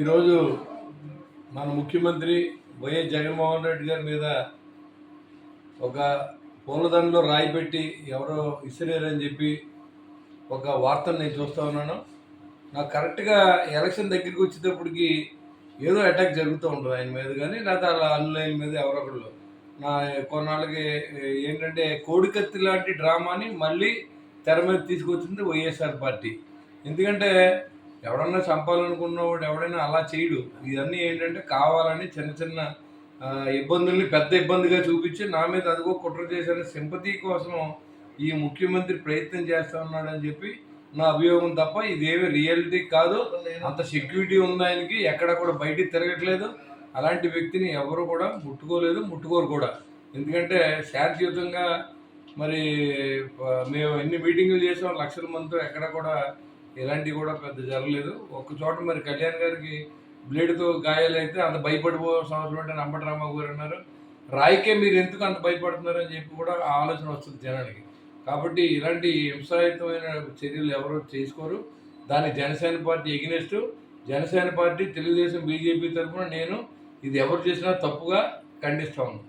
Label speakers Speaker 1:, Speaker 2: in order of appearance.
Speaker 1: ఈరోజు మన ముఖ్యమంత్రి వైఎస్ జగన్మోహన్ రెడ్డి గారి మీద ఒక పూలదండలో రాయి పెట్టి ఎవరో ఇసిరేరని చెప్పి ఒక వార్తను నేను చూస్తూ ఉన్నాను. నాకు కరెక్ట్గా ఎలక్షన్ దగ్గరికి వచ్చేటప్పటికి ఏదో అటాక్ జరుగుతూ ఉంటుంది ఆయన మీద కానీ లేదా అలా అన్నులైన మీద ఎవరొకళ్ళు నా కొన్నాళ్ళకి ఏంటంటే కోడికత్తి లాంటి డ్రామాని మళ్ళీ తెర మీద తీసుకొచ్చింది వైఎస్ఆర్ పార్టీ. ఎందుకంటే ఎవడన్నా చంపాలనుకున్నవాడు ఎవడైనా అలా చేయడు. ఇవన్నీ ఏంటంటే కావాలని చిన్న చిన్న ఇబ్బందుల్ని పెద్ద ఇబ్బందిగా చూపించి నా మీద అదిగో కుట్ర చేసిన సింపతి కోసం ఈ ముఖ్యమంత్రి ప్రయత్నం చేస్తా ఉన్నాడని చెప్పి నా అభియోగం తప్ప ఇదేమి రియాలిటీ కాదు. అంత సెక్యూరిటీ ఉంది ఆయనకి ఎక్కడ కూడా బయటికి తిరగట్లేదు. అలాంటి వ్యక్తిని ఎవరు కూడా ముట్టుకోలేదు ముట్టుకోరు కూడా. ఎందుకంటే శాంతియుతంగా మరి మేము ఎన్ని మీటింగులు చేసాం లక్షల మందితో ఎక్కడ కూడా ఇలాంటివి కూడా పెద్ద జరగలేదు. ఒక్క చోట మరి కళ్యాణ్ గారికి బ్లేడ్తో గాయాలైతే అంత భయపడిపోవాల్సిన అవసరం అంటే అంబటరామబాబు గారు అన్నారు. రాయికే మీరు ఎందుకు అంత భయపడుతున్నారు అని చెప్పి కూడా ఆలోచన వస్తుంది జనానికి. కాబట్టి ఇలాంటి హింసాయుతమైన చర్యలు ఎవరు చేసుకోరు. దాని Janasena party against. Janasena party Telugu Desam BJP తరఫున నేను ఇది ఎవరు చేసినా తప్పుగా ఖండిస్తా ఉన్నాను